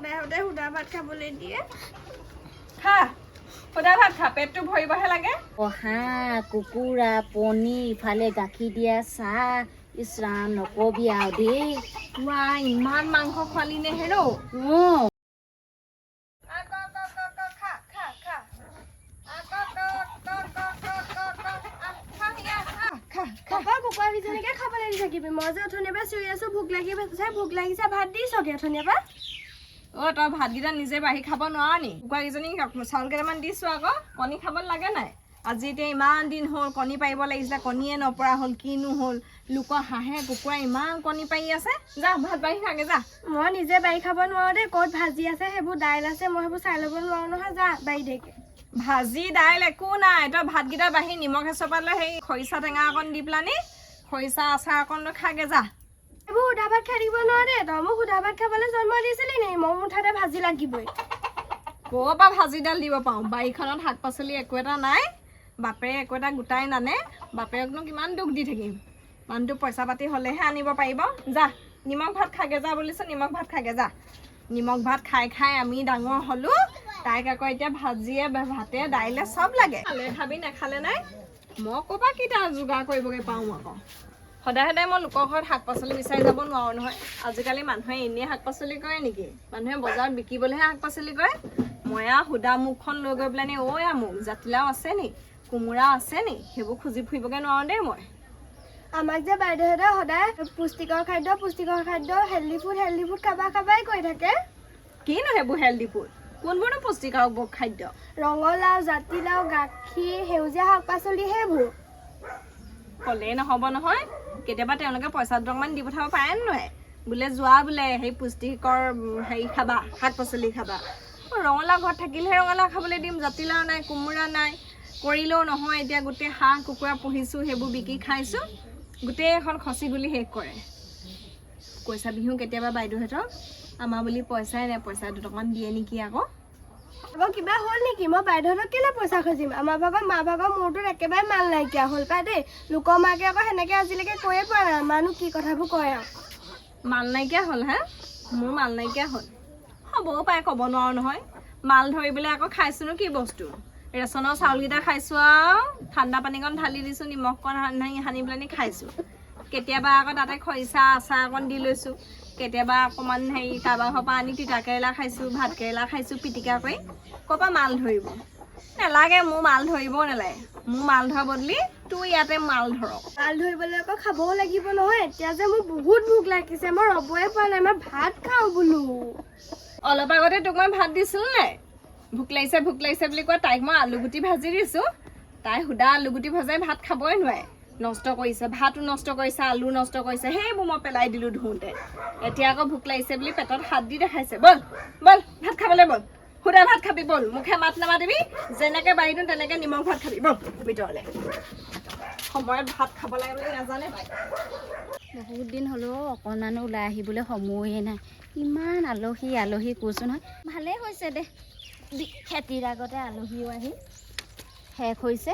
সদায় সদায় সুদা ভাত খাবলৈ দিয়ে খা সুদা ভাত খা পেটটো ভৰিবহে লাগে হাঁহ কুকুৰা পনীৰ ইফালে গাখীৰ দিয়া চাহ ইছৰাম নকবি আৰু দেই মা ইমান মাংস খোৱালি নে হেৰৌ অঁ খাবলৈ দি থাকিবি মই যে অথনিৰ পৰা চিঞৰি আছো ভোক লাগি ভোক লাগিছে ভাত দিছগে অথনিৰ পৰা অ তই ভাতকেইটা নিজে বাঢ়ি খাব নোৱাৰ নি। কুকুৰাকেইজনী চাউল কেইটামান দিছো আকৌ কণী খাব লাগে নাই? আজি এতিয়া ইমান দিন হ'ল কণী পাৰিব লাগিছিলে কণীয়ে নপৰা হ'ল কিনো হ'ল? লোকৰ হাঁহে কুকুৰা ইমান কণী পাৰি আছে। যা ভাত বাঢ়ি খাগে যা। মই নিজে বাৰী খাব নোৱাৰো দেই ক'ত ভাজি আছে সেইবোৰ দাইল আছে মই সেইবোৰ চাই ল'ব নোৱাৰো নহয় যা বাৰী দেকে ভাজি দাইল একো নাই তই ভাতকেইটা বাঢ়ি নিমখ এচপা লৈ সেই খৰিচা টেঙা অকণ দি পেলানি খৰিচা আচাৰ অকণ লৈ খাগে যা। এইবোৰ সুদা ভাত খাই থাকিব নোৱাৰ তই মোক সুদা ভাত খাবলৈ জন্ম দিছিলি নি? মই মুঠাতে ভাজি লাগিবই। ক'ৰ পৰা ভাজিডাল দিব পাৰোঁ? বাৰীখনত শাক পাচলি একো এটা নাই। বাপেৰে একো এটা গোটাই নানে। বাপেৰকনো কিমান দুখ দি থাকিম? মানুহটো পইচা পাতি হ'লেহে আনিব পাৰিব। যা নিমখ ভাত খাগে যা বুলিছোঁ নিমখ ভাত খাগে যা। নিমখ ভাত খাই খাই আমি ডাঙৰ হ'লোঁ। তাইক আকৌ এতিয়া ভাজিয়ে ভাতে দাইলে চব লাগে। খালে খাবি নাখালে নাই? মই ক'ৰ পৰা কেইটা যোগাৰ কৰিবগৈ পাৰোঁ আকৌ? সদায় সদায় মই লোকৰ ঘৰত শাক পাচলি বিচাৰি যাব নোৱাৰোঁ নহয়। আজিকালি মানুহে এনেই শাক পাচলি কৰে নেকি? মানুহে বজাৰত বিকিবলৈহে শাক পাচলি কৰে। মই আৰু সুদা মুখখন লৈ গৈ পেলাই নি ঐ আমুক জাতিলাও আছে নি? কোমোৰা আছে নি? সেইবোৰ খুজি ফুৰিবগৈ নোৱাৰোঁ দেই মই। আমাক যে বাইদেউহঁতে সদায় পুষ্টিকৰ খাদ্য পুষ্টিকৰ খাদ্য হেল্ডি ফুড হেল্ডি ফুড খাবা খাবাই কৈ থাকে। কিনো সেইবোৰ হেল্ডি ফুড কোনবোৰনো পুষ্টিকাৰক ব- খাদ্য? ৰঙালাও জাতিলাও গাখীৰ সেউজীয়া শাক পাচলি সেইবোৰ। ক'লেই নহ'ব নহয়। কেতিয়াবা তেওঁলোকে পইচা দুটকমান দি পঠাব পাৰে নে নোৱাৰে? বোলে যোৱা বোলে সেই পুষ্টিকৰ হেৰি খাবা শাক পাচলি খাবা। ৰঙালাও ঘৰত থাকিলেহে ৰঙালাও খাবলৈ দিম জাতিলাও নাই কোমোৰা নাই কৰিলেও নহয় এতিয়া গোটেই হাঁহ কুকুৰা পুহিছোঁ সেইবোৰ বিকি খাইছোঁ গোটেইখন খচি গুলি শেষ কৰে। পইচা বিহু কেতিয়াবা বাইদেউহঁতক আমাৰ বুলি পইচাই নাই পইচা দুটকমান দিয়ে নেকি আকৌ? আকৌ কিবা হ'ল নেকি? মই বাইদেউহঁতক কেলে পইচা খুজিম? আমাৰ ভাগৰ মা ভাগৰ মূৰটোত একেবাৰে মাল নাইকিয়া হ'ল পাই দেই। লোকৰ মাকে আকৌ সেনেকে আজিলৈকে কৈয়ে পোৱা নাই। আমাৰনো কি কথাবোৰ কয় আৰু। মাল নাইকিয়া হ'ল হা? মোৰ মাল নাইকিয়া হ'ল। হ'বও পাৰে ক'ব নোৱাৰো নহয়। মাল ধৰিবলৈ আকৌ খাইছোনো কি বস্তু? ৰেচনৰ চাউলকেইটা খাইছোঁ আৰু। ঠাণ্ডা পানীকণ ঢালি দিছোঁ নিমখকণ সানি সানি পেলানি খাইছোঁ। কেতিয়াবা আকৌ তাতে খৰিচা আচাৰ অকণ দি লৈছোঁ। কেতিয়াবা অকণমান হেৰি কাৰোবাৰ ঘৰৰ পৰা আনি তিতা কেৰেলা খাইছোঁ ভাত কেৰেলা খাইছোঁ পিটিকা কৰি ক'ৰ পৰা মাল ধৰিব? নেলাগে মোৰ মাল ধৰিবও নালাগে। মোৰ মাল ধৰা বদলি তোৰ ইয়াতে মাল ধৰক। মাল ধৰিবলৈ আকৌ খাবও লাগিব নহয়। এতিয়া যে মোৰ বহুত ভোক লাগিছে মই ৰ'বই পৰা নাই মই ভাত খাওঁ বোলো। অলপ আগতে তোক মই ভাত দিছিলোঁ নাই ভোক লাগিছে ভোক লাগিছে বুলি কোৱা তাইক মই আলুগুটি ভাজি দিছোঁ। তাই সুদা আলুগুটি ভজাই ভাত খাবই নোৱাৰে। নষ্ট কৰিছে ভাতো নষ্ট কৰিছে আলু নষ্ট কৰিছে সেইবোৰ মই পেলাই দিলোঁ ধুওঁতে। এতিয়া আকৌ ভোক লাগিছে বুলি পেটত হাত দি দেখাইছে। ব'ল ব'ল ভাত খাবলৈ ব'ল। সুদা ভাত খাবি ব'ল। মুখে মাত নামাতিবি যেনেকৈ বাঢ়ি দিওঁ তেনেকৈ নিমখ ভাত খাবি। ব'ল ভিতৰলৈ। সময়ত ভাত খাব লাগে বুলি নাজানে বহুত দিন হ'লেও অকণমানো ওলাই আহিবলৈ সময়ে নাই। ইমান আলহী আলহী কৈছোঁ নহয় ভালেই হৈছে দি- খেতিৰ আগতে আলহীও আহি শেষ হৈছে।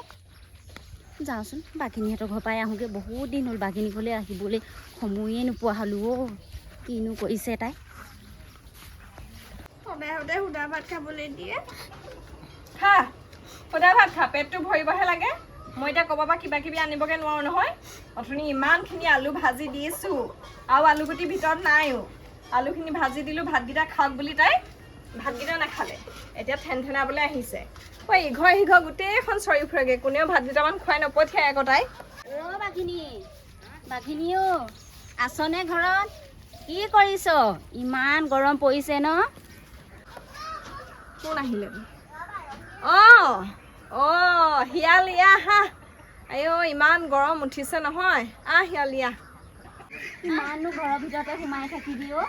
যাওঁচোন বাঘিনীহঁতৰ ঘৰৰ পৰাই আহোঁগৈ। বহুত দিন হ'ল বাঘিনী ঘৰলৈ আহিবলৈ সময়ে নোপোৱা হ'লোঁ অ' কিনো কৰিছে তাই? সদায় সদায় সুদা ভাত খাবলৈ দিয়ে। খা সুদা ভাত খা পেটটো ভৰিবহে লাগে। মই এতিয়া ক'ৰবাৰ পৰা কিবা কিবি আনিবগৈ নোৱাৰোঁ নহয়। অথনি ইমানখিনি আলু ভাজি দিছোঁ। আৰু আলুগুটি ভিতৰত নাইও। আলুখিনি ভাজি দিলোঁ ভাতকেইটা খাওক বুলি তাই ভাতকেইটা নাখালে এতিয়া ঠেন ঠেনাবলৈ আহিছে। ঐ ইঘৰ সিঘৰ গোটেইখন চৰি ফুৰেগৈ। কোনেও ভাতকেইটামান খুৱাই নপঠিয়াই আকৌ তাই। অ' বাঘিনী। বাঘিনী অ' আছনে ঘৰত? কি কৰিছ? ইমান গৰম পৰিছে ন? কোন আহিলে? অঁ অঁ শিয়াল আহা আইঅ ইমান গৰম উঠিছে নহয়। আহ শিয়াল ইয়া। ইমানো ঘৰৰ ভিতৰতে সোমাই থাকিবি অ'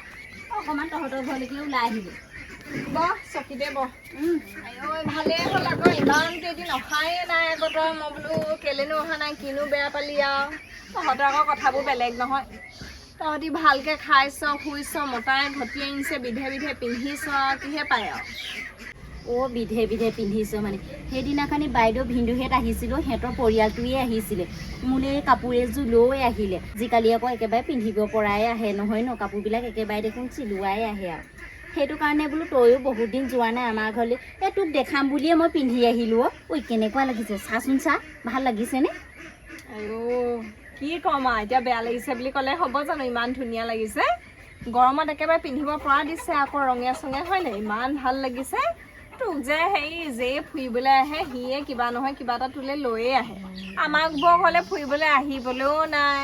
অকণমান তহঁতৰ ঘৰলৈকে ওলাই আহিবি। বহ চকীতে ভালেই হ'ল আকৌ ইমান কেইদিন অহাই নাই আকৌ তই মই বোলো কেলেনো অহা নাই কিনো বেয়া পালি আৰু। তহঁতৰ আকৌ কথাবোৰ বেলেগ নহয়। তহঁতি ভালকৈ খাইছ শুইছ মতাই ঘটি আনিছে বিধে বিধে পিন্ধিছ কিহে পায় আৰু। অ' বিধে বিধে পিন্ধিছ মানে। সেইদিনাখনি বাইদেউ ভিন্দুহেঁত আহিছিলোঁ সিহঁতৰ পৰিয়ালটোৱে আহিছিলে। মোলৈ কাপোৰ এযোৰ লৈ আহিলে। আজিকালি আকৌ একেবাৰে পিন্ধিব পৰাই আহে নহয় ন? কাপোৰবিলাক একেবাৰে দেখোন চিলোৱাই আহে আৰু। সেইটো কাৰণে বোলো তয়ো বহুত দিন যোৱা নাই আমাৰ ঘৰলৈ। এই তোক দেখাম বুলিয়ে মই পিন্ধি আহিলোঁ ঐ কেনেকুৱা লাগিছে? চাচোন চা ভাল লাগিছেনে? কি ক'ম আৰু এতিয়া বেয়া লাগিছে বুলি ক'লে হ'ব জানো ইমান ধুনীয়া লাগিছে। গৰমত একেবাৰে পিন্ধিব পৰা দিছে আকৌ ৰঙে চঙে হয় নাই? ইমান ভাল লাগিছে। তোক যে হেৰি যে ফুৰিবলৈ আহে সিয়ে কিবা নহয় কিবা এটা তোলে লৈয়ে আহে। আমাক বৰ ঘৰলৈ ফুৰিবলৈ আহিবলৈও নাই।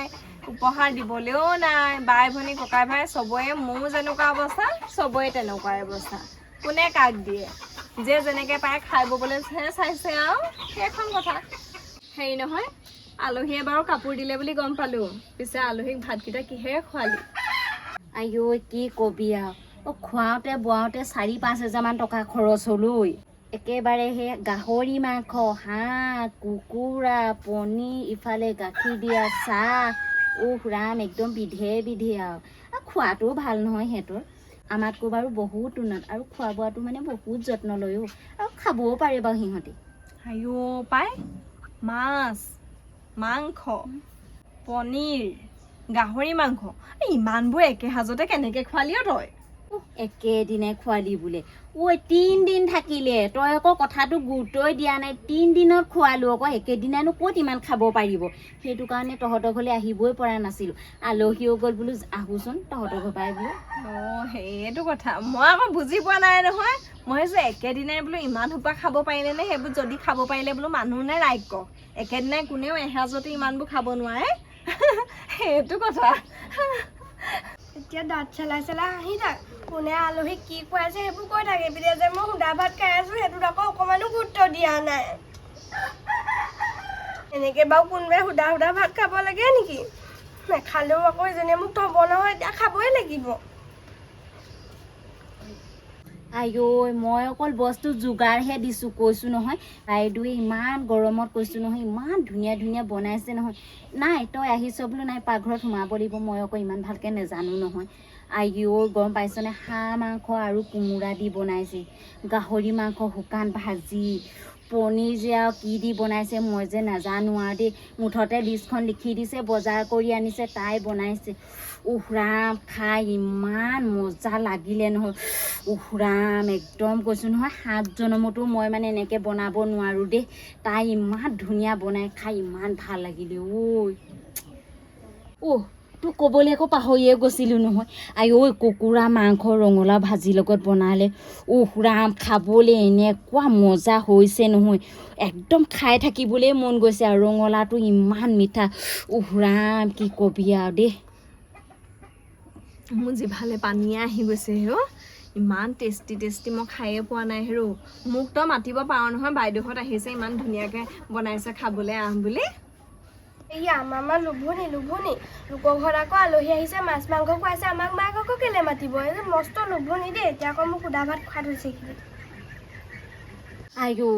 উপহাৰ দিবলৈও নাই বাই ভনী ককাই ভাই চবৰে মোৰ যেনেকুৱা অৱস্থা চবৰে তেনেকুৱা অৱস্থা। কোনে কাক দিয়ে? যে যেনেকৈ পায় খাই ব'বলৈহে চাইছে আৰু সেইখন কথা। হেৰি নহয় আলহীয়ে বাৰু কাপোৰ দিলে বুলি গম পালোঁ। পিছে আলহীক ভাতকেইটা কিহেৰে খোৱালি? আইঐ কি কবি আৰু। খুৱাওঁতে বোৱাওঁতে চাৰি পাঁচ হেজাৰমান টকা খৰচ হ'লৈ একেবাৰে সেই গাহৰি মাংস হাঁহ কুকুৰা পনীৰ ইফালে গাখীৰ দিয়া চাহ উহ ৰাম একদম বিধে বিধে আৰু। খোৱাটোও ভাল নহয় সিহঁতৰ। আমাতকৈ বাৰু বহুত উন্নত। আৰু খোৱা বোৱাটো মানে বহুত যত্ন লয়ো আৰু খাবও পাৰে বাৰু সিহঁতি। আইও পাই? মাছ মাংস পনীৰ গাহৰি মাংস। ইমানবোৰ একে সাজতে কেনেকৈ খোৱালি অ তই? উহ, একেদিনে খোৱালি বোলে। ঐ তিনদিন থাকিলে তই আকৌ কথাটো গুৰুত্বই দিয়া নাই। তিনদিনত খোৱালো আকৌ একেদিনানো ক'ত ইমান খাব পাৰিব? সেইটো কাৰণে তহঁতৰ ঘৰলৈ আহিবই পৰা নাছিলোঁ। আলহীও গ'ল বোলো আহোচোন তহঁতৰ ঘৰ পৰাই বোলো। অঁ সেইটো কথা। মই আকৌ বুজি পোৱা নাই নহয়। মই ভাবিছোঁ একেদিনাই বোলো ইমান সোপা খাব পাৰিলে নে? সেইবোৰ যদি খাব পাৰিলে বোলো মানুহ নে ৰাক্য একেদিনাই কোনেও এসাঁজতে ইমানবোৰ খাব নোৱাৰে। সেইটো কথা। এতিয়া দাঁত চেলাই চেলাই আহি থাক। কোনে আলহীক কি খুৱাইছে সেইবোৰ কৈ থাকে। পিতে যে মই সুদা ভাত খাই আছোঁ সেইটোত আকৌ অকণমানো গুৰুত্ব দিয়া নাই। এনেকৈ বাৰু কোনোবাই সুদা সুদা ভাত খাব লাগে নেকি? নেখালেও আকৌ ইজনীয়ে মোক থ'ব নহয় এতিয়া খাবই লাগিব। আইঐ মই অকল বস্তু যোগাৰহে দিছোঁ কৈছোঁ নহয়। বাইদেৱে ইমান গৰমত কৈছোঁ নহয় ইমান ধুনীয়া ধুনীয়া বনাইছে নহয়। নাই তই আহিছ বোলো নাই পাকঘৰত সোমাব লাগিব মই আকৌ ইমান ভালকৈ নেজানো নহয়। আইঅ গম পাইছনে? হাঁহ মাংস আৰু কোমোৰা দি বনাইছে। গাহৰি মাংস শুকান ভাজি। পনীৰ যে আৰু কি দি বনাইছে মই যে নাজানো আৰু দেই। মুঠতে লিষ্টখন লিখি দিছে বজাৰ কৰি আনিছে তাই বনাইছে। উহৰাম খাই ইমান মজা লাগিলে নহয়। উহৰাম একদম কৈছোঁ নহয় সাত জনমতো মই মানে এনেকৈ বনাব নোৱাৰোঁ দেই। তাই ইমান ধুনীয়া বনাই খাই ইমান ভাল লাগিলে ঐ। অ' তোক ক'বলৈ আকৌ পাহৰিয়ে গৈছিলোঁ নহয়। আই ঐ কুকুৰা মাংস ৰঙালাও ভাজিৰ লগত বনালে। উহ ৰাম খাবলৈ এনেকুৱা মজা হৈছে নহয়। একদম খাই থাকিবলৈ মন গৈছে আৰু ৰঙালাওটো ইমান মিঠা। উহ ৰাম কি কবি আৰু দেই। মোৰ জিভালে পানীয়ে আহি গৈছে হেৰ ইমান টেষ্টি টেষ্টি মই খায়ে পোৱা নাই হেৰ। মোক তই মাতিব পাৰ নহয় বাইদেউহঁত আহিছে ইমান ধুনীয়াকৈ বনাইছে খাবলৈ আহ বুলি। এই আমাৰ লোভনি লোভনি। লোকৰ ঘৰত আকৌ আলহী আহিছে মাছ মাংস খুৱাইছে। আমাক মাক আকৌ কেলে মাতিব? এই মস্ত লোভনি দেই। এতিয়া আকৌ মোক সুদা ভাত খুৱাই থৈছে এইখিনি আই ঐ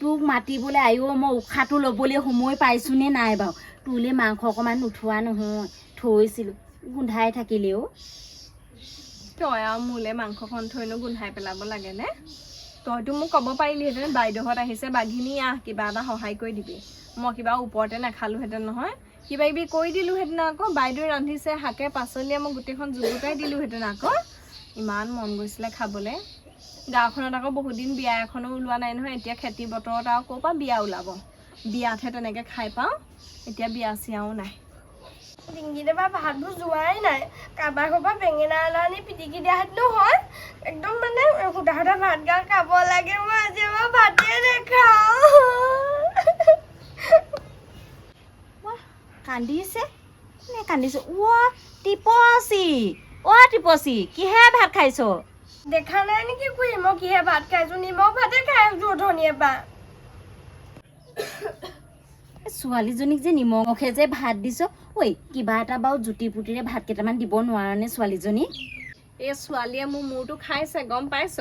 তোক মাতিবলৈ আই ঐ মই উশাহটো ল'বলৈ সময় পাইছোঁনে নাই বাৰু? তোলৈ মাংস অকণমান উঠোৱা নহয়। থৈছিলোঁ। গোন্ধাই থাকিলে অ' তই আৰু মোলৈ মাংসখন থৈনো গোন্ধাই পেলাব লাগেনে তইতো মোক ক'ব পাৰিলিহেঁতেন বাইদেউহঁত আহিছে বাঘিনী আহ কিবা এটা সহায় কৰি দিবি। মই কিবা ওপৰতে নাখালোহেঁতেন নহয়। কিবা কিবি কৰি দিলোঁহেঁতেন আকৌ বাইদেৱে ৰান্ধিছে শাকে পাচলিয়ে মই গোটেইখন জুগুতাই দিলোঁহেঁতেন আকৌ। ইমান মন গৈছিলে খাবলৈ। গাঁওখনত আকৌ বহুত দিন বিয়া এখনো ওলোৱা নাই নহয় এতিয়া খেতি বতৰত আৰু ক'ৰ পৰা বিয়া ওলাব? বিয়াতহে তেনেকৈ খাই পাওঁ এতিয়া বিয়া চিয়াও নাই। ডিংগিতে বা ভাতবোৰ যোৱাই নাই। কাৰোবাৰ পৰা বেঙেনা এটা আনি পিটিকি দিয়াহেঁতেনো হয় একদম মানে সুদা ভাত গাল খাব লাগে মই আজি এবাৰ ভাতে নেখাওঁ। কান্দিছে? নে কান্দিছে। অ' টিপচি। অ' টিপচি কিহে ভাত খাইছ? দেখা নাই নেকি খুৰী? মই কিহে ভাত খাইছোঁ নিমখ ভাতে খাই আছোঁ অথনিয়ে পৰা ছোৱালীজনীক যে নিমখে যে ভাত দিছ ঐ কিবা এটা বাৰু জুতি পুতিৰে ভাত কেইটামান দিব নোৱাৰনে ছোৱালীজনীক এই ছোৱালীয়ে মোৰ মূৰটো খাইছে গম পাইছ?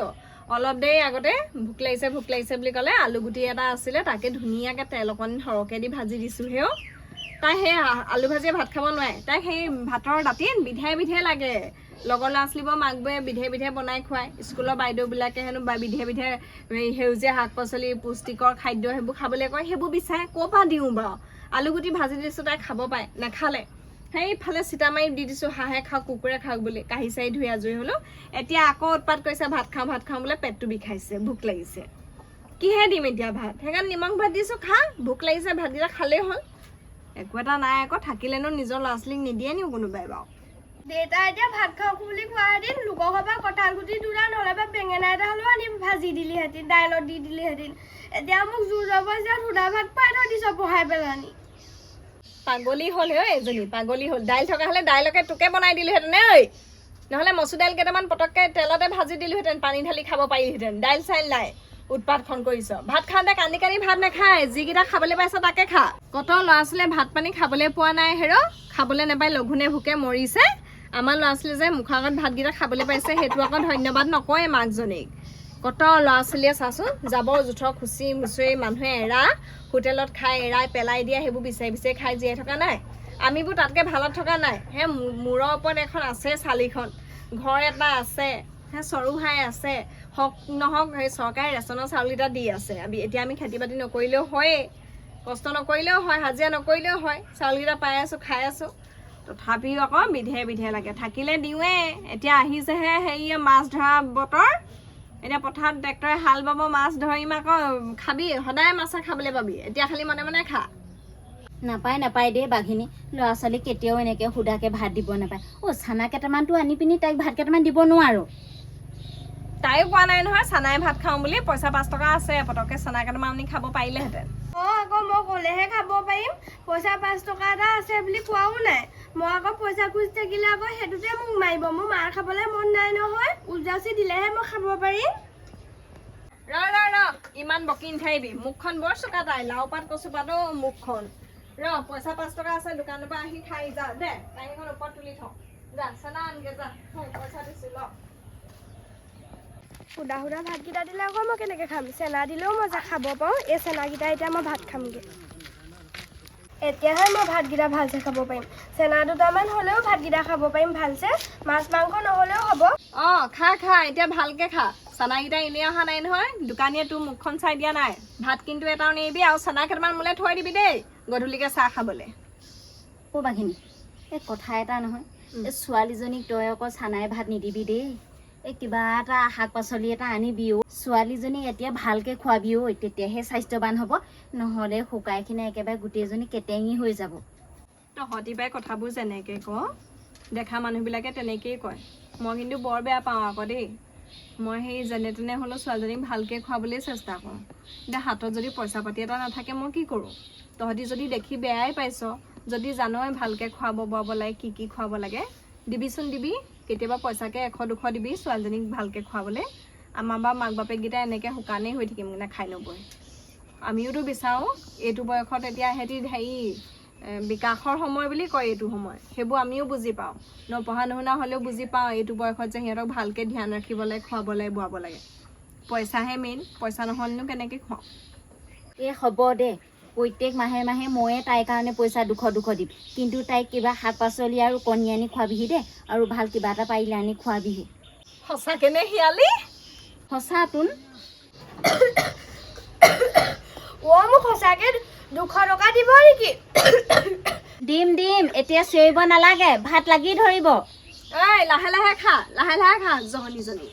অলপ দেৰি আগতে ভোক লাগিছে ভোক লাগিছে বুলি ক'লে আলু গুটি এটা আছিলে তাকে ধুনীয়াকৈ তেল অকণ সৰহকৈ দি ভাজি দিছোঁ সেও তাই সেই আলু ভাজিয়ে ভাত খাব নোৱাৰে। তাইক সেই ভাতৰ দাঁতিত বিধে বিধে লাগে। লগৰ ল'ৰা ছোৱালীবোৰ মাকবোৰে বিধে বিধে বনাই খুৱায়। স্কুলৰ বাইদেউবিলাকে হেনো বা বিধে বিধে সেউজীয়া শাক পাচলি পুষ্টিকৰ খাদ্য সেইবোৰ খাবলৈ কয় সেইবোৰ বিচাৰে। ক'ৰ পৰা দিওঁ বাৰু? আলু গুটি ভাজি দিছোঁ তাই খাব পাৰে নাখালে। সেইফালে চিটা মাৰি দি দিছোঁ হাঁহে খাওক কুকুৰে খাওক বুলি। কাঢ়ি চাৰি ধুই আজৰি হ'লোঁ। এতিয়া আকৌ উৎপাত কৰিছে ভাত খাওঁ ভাত খাওঁ বোলে পেটটো বিষাইছে ভোক লাগিছে। কিহে দিম এতিয়া ভাত? সেইকাৰণে নিমখ ভাত দিছোঁ খা। ভোক লাগিছে ভাতকেইটা খালেই হ'ল। একো এটা নাই আকৌ থাকিলেনো নিজৰ ল'ৰা ছোৱালীক নিদিয়ে নিও কোনোবাই বাৰু। দেউতা এতিয়া ভাত খাওঁ বুলি কোৱাহেঁতেন লোকৰ ঘৰৰ পৰা কঁঠাল গুটি দুটা নহ'লে বা বেঙেনা এটা হ'লেও আনি ভাজি দিলিহেঁতেন দাইলত দি দিলিহেঁতেন। এতিয়া মোক জোৰ জবৰদস্তি সুদা ভাত খুৱাই থৈ দিছ পঢ়াই পেলানি। পাগলী হ'ল ঐ এজনী পাগলী হ'ল। দাইল থকা হ'লে দাইলকে তোকে বনাই দিলোহেঁতেন ঐ। নহ'লে মচুৰ দাইল কেইটামান পটককৈ তেলতে ভাজি দিলোহেঁতেন পানী ঢালি খাব পাৰিলোহেঁতেন দাইল চাইল নাই। উৎপাতখন কৰিছ। ভাত খাওঁতে কান্দি কান্দি ভাত নাখায় যিকেইটা খাবলৈ পাইছ তাকে খা। কত ল'ৰা ছোৱালীয়ে ভাত পানী খাবলৈ পোৱা নাই হেৰ? খাবলৈ নাপাই লঘোণে ভোকে মৰিছে। আমাৰ ল'ৰা ছোৱালী যে মুখৰ আগত ভাতকেইটা খাবলৈ পাইছে সেইটো আকৌ ধন্যবাদ নকয়ে মাকজনীক। কত ল'ৰা ছোৱালীয়ে চাচোন জাবৰ জোঁথৰ খুচি মুচৰি মানুহে এৰা হোটেলত খাই এৰাই পেলাই দিয়া সেইবোৰ বিচাৰি বিচাৰি খাই জীয়াই থকা নাই। আমিবোৰ তাতকৈ ভালত থকা নাই। হে মূৰৰ ওপৰত এখন আছে চালিখন। ঘৰ এটা আছে। হে চৰুহাই আছে। হওক নহওক সেই চৰকাৰে ৰেচনৰ চাউলকেইটা দি আছে। এতিয়া আমি খেতি বাতি নকৰিলেও হয়েই কষ্ট নকৰিলেও হয় হাজিৰা নকৰিলেও হয় চাউলকেইটা পাই আছোঁ খাই আছোঁ। তথাপিও আকৌ বিধে বিধে লাগে থাকিলে দিওঁৱে। এতিয়া আহিছেহে হেৰি মাছ ধৰা বতৰ। এতিয়া পথাৰত ট্ৰেক্টৰে হাল বাব মাছ ধৰিম আকৌ খাবি সদায় মাছে খাবলৈ পাবি। এতিয়া খালি মনে মনে খা। নাপায় নাপায় দেই বাঘিনী। ল'ৰা ছোৱালীক কেতিয়াও এনেকৈ সুধাকৈ ভাত দিব নাপায়। অ' চানা কেইটামানতো আনি পিনি তাইক ভাত কেইটামান দিব নোৱাৰো। তাইও কোৱা নাই নহয় চানাই ভাত খাওঁ বুলি পইচা পাঁচ টকা আছে পটককৈ চানা কেইটামান আনি খাব পাৰিলেহেঁতেন। অঁ আকৌ মই ক'লেহে খাব পাৰিম পইচা পাঁচ টকা এটা আছে বুলি কোৱাও নাই। মই আকৌ পইচা খুজি থাকিলে আকৌ সেইটোতে মোক মাৰিব মোৰ মাৰ খাবলৈ মন নাই নহয় উজাচি দিলেহে মই খাব পাৰিম। ৰ ৰ ৰ ইমান বকি নাথাকিবি মুখখন বৰ চোকা তাই লাও পাত কচু পাতো মুখখন। ৰ পইচা পাঁচ টকা আছে দোকানৰ পৰা আহি খাই যা দে ওপৰত তুলি থওঁ। যা চানা আনগে যা পইচা দিছোঁ ল। সুদা সুদা ভাতকেইটা দিলে আকৌ মই কেনেকৈ খাম? চেনা দিলেও মই যা খাব পাৰোঁ এই চেনাকেইটা এতিয়া মই ভাত খামগৈ। এতিয়াহে মই ভাতকেইটা ভালছে খাব পাৰিম। চেনা দুটামান হ'লেও ভাতকেইটা খাব পাৰিম ভালছে মাছ মাংস নহ'লেও হ'ব। অঁ খা খা এতিয়া ভালকে খা। চানাকেইটা এনেই অহা নাই নহয়। দোকানীয়ে তোৰ মুখখন চাই দিয়া নাই। ভাত কিন্তু এটাও নিবি আৰু চানা কেইটামান মোলৈ থৈ দিবি দেই গধূলিকৈ চাহ খাবলৈ। অ' বাঘিনী এই কথা এটা নহয়। এই ছোৱালীজনীক তই আকৌ চানাই ভাত নিদিবি দেই। এই কিবা এটা শাক পাচলি এটা আনিবি অ' ছোৱালীজনীক এতিয়া ভালকৈ খোৱাবি ঐ তেতিয়াহে স্বাস্থ্যৱান হ'ব। নহ'লে শুকাই কিনে একেবাৰে গোটেইজনী কেটেঙি হৈ যাব। তহঁতি বাই কথাবোৰ যেনেকৈ ক দেখা মানুহবিলাকে তেনেকেই কয়। মই কিন্তু বৰ বেয়া পাওঁ আকৌ দেই। মই সেই যেনে তেনে হ'লেও ছোৱালীজনীক ভালকৈ খুৱাবলৈ চেষ্টা কৰোঁ। এতিয়া হাতত যদি পইচা পাতি এটা নাথাকে মই কি কৰোঁ? তহঁতি যদি দেখি বেয়াই পাইছ যদি জানই ভালকৈ খুৱাব বোৱাব লাগে কি কি খুৱাব লাগে দিবিচোন দিবি। কেতিয়াবা পইচাকৈ এশ দুশ দিবি ছোৱালীজনীক ভালকৈ খুৱাবলৈ। আমাৰ বা মাক বাপেককেইটা এনেকৈ শুকানেই হৈ থাকিম নাখাই নবৈ আমিওতো বিচাৰোঁ এইটো বয়সত এতিয়া সিহঁতি হেৰি বিকাশৰ সময় বুলি কয় এইটো সময়। সেইবোৰ আমিও বুজি পাওঁ। নপঢ়া নুশুনা হ'লেও বুজি পাওঁ এইটো বয়সত যে সিহঁতক ভালকৈ ধ্যান ৰাখিব লাগে খুৱাব লাগে বোৱাব লাগে পইচাহে মেইন পইচা নহ'লেনো কেনেকৈ খুৱাওঁ এই হ'ব দে। প্ৰত্যেক মাহে মাহে ময়ে তাইৰ কাৰণে পইচা দুশ দুশ দিম। কিন্তু তাইক কিবা শাক পাচলি আৰু কণী আনি খুৱাবিহি দেই আৰু ভাল কিবা এটা পাৰিলে আনি খুৱাবিহি। সঁচাকেনে শিয়ালি? সঁচা তোন। অ' মোক সঁচাকৈ দুশ টকা দিব নেকি? দিম দিম এতিয়া চিঞৰিব নালাগে ভাত লাগি ধৰিব। ঐ লাহে লাহে খা লাহে লাহে খা জহনীজনী